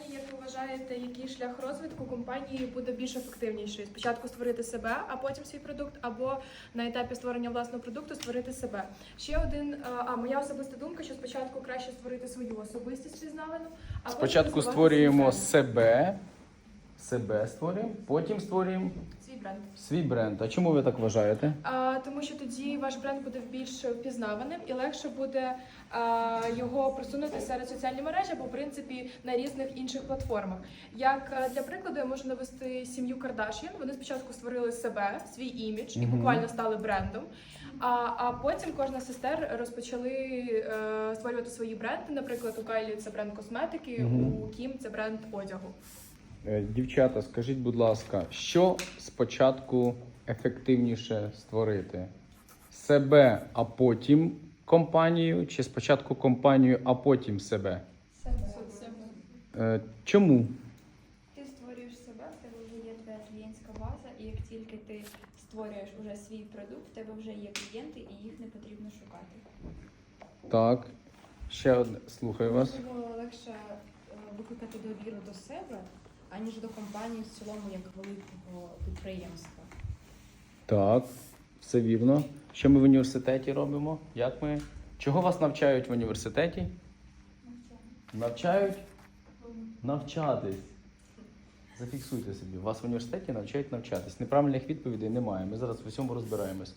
питання, як ви вважаєте, який шлях розвитку компанії буде більш ефективніший? Спочатку створити себе, а потім свій продукт, або на етапі створення власного продукту створити себе. Ще один, е, а моя особиста думка, що спочатку краще створити свою особистість пізнавану, а Спочатку створюємо себе, себе створюємо, потім створюємо свій бренд. свій бренд. А чому ви так вважаєте? А, тому що тоді ваш бренд буде більш впізнаваним і легше буде а, його просунути серед соціальних мереж або в принципі на різних інших платформах. Як е, для прикладу, я можу навести сім'ю Кардашін. Вони спочатку створили себе, свій імідж і Мгм. буквально стали брендом. А, а потім кожна з сестер розпочали е, створювати свої бренди. Наприклад, у Кайлі це бренд косметики, Мгм. у Кім це бренд одягу. Е, Дівчата, скажіть, будь ласка, що спочатку ефективніше створити? Себе, а потім компанію, чи спочатку компанію, а потім себе? Е, Чому? Ти створюєш себе, в тебе вже є твоя клієнтська база, і як тільки ти створюєш уже свій продукт, в тебе вже є клієнти, і їх не потрібно шукати. Так. Ще одне. Слухаю вас. Можливо, легше е, викликати довіру до себе, аніж до компанії в цілому як великого підприємства. Так, все вірно. Що ми в університеті робимо? Як ми? Чого вас навчають в університеті? Навчають? Навчатись. Зафіксуйте собі. Вас в університеті навчають навчатись. Неправильних відповідей немає. Ми зараз в усьому розбираємось.